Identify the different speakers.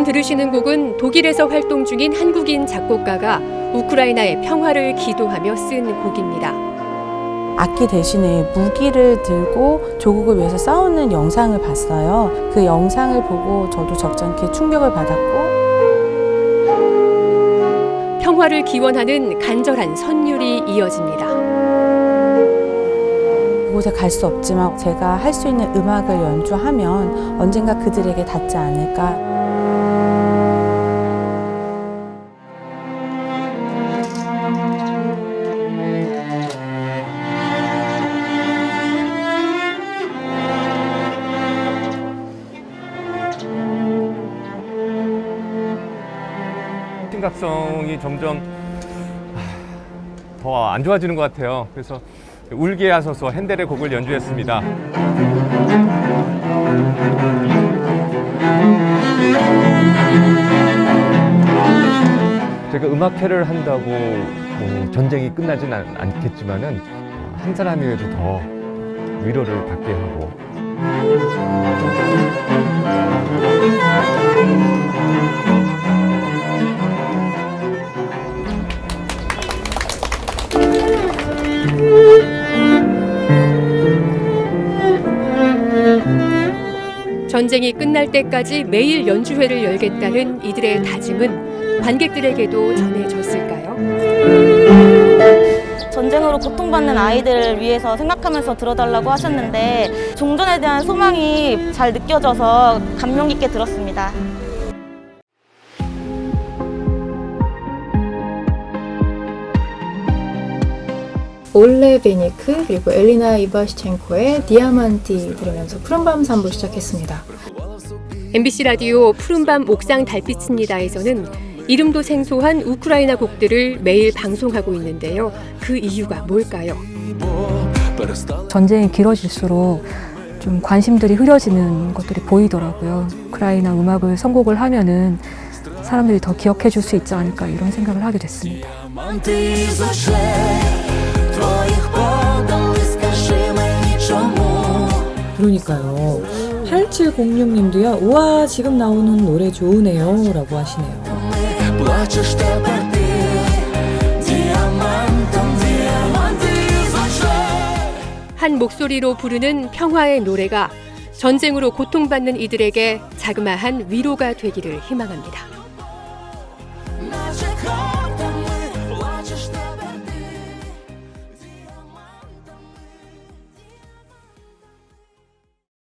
Speaker 1: 지금 들으시는 곡은 독일에서 활동 중인 한국인 작곡가가 우크라이나의 평화를 기도하며 쓴 곡입니다.
Speaker 2: 악기 대신에 무기를 들고 조국을 위해서 싸우는 영상을 봤어요. 그 영상을 보고 저도 적잖게 충격을 받았고
Speaker 1: 평화를 기원하는 간절한 선율이 이어집니다.
Speaker 2: 그곳에 갈 수 없지만 제가 할 수 있는 음악을 연주하면 언젠가 그들에게 닿지 않을까.
Speaker 3: 심각성이 점점 더 안 좋아지는 것 같아요. 그래서 울게 하소서 핸델의 곡을 연주했습니다. 제가 음악회를 한다고 뭐 전쟁이 끝나진 않, 않겠지만은 한 사람이라도 더 위로를 받게 하고
Speaker 1: 전쟁이 끝날 때까지 매일 연주회를 열겠다는 이들의 다짐은 관객들에게도 전해졌을까요?
Speaker 4: 전쟁으로 고통받는 아이들을 위해서 생각하면서 들어달라고 하셨는데 종전에 대한 소망이 잘 느껴져서 감명 깊게 들었습니다.
Speaker 5: 올레 베니크 그리고 엘리나 이바시첸코의 디아만티 들으면서 푸른밤 3부 시작했습니다.
Speaker 1: MBC 라디오 푸른밤 옥상 달빛입니다에서는 이름도 생소한 우크라이나 곡들을 매일 방송하고 있는데요. 그 이유가 뭘까요?
Speaker 6: 전쟁이 길어질수록 좀 관심들이 흐려지는 것들이 보이더라고요. 우크라이나 음악을 선곡을 하면은 사람들이 더 기억해 줄 수 있지 않을까 이런 생각을 하게 됐습니다.
Speaker 7: 그러니까요. 8706님도요. 우와 지금 나오는 노래 좋으네요. 라고 하시네요.
Speaker 1: 한 목소리로 부르는 평화의 노래가 전쟁으로 고통받는 이들에게 자그마한 위로가 되기를 희망합니다.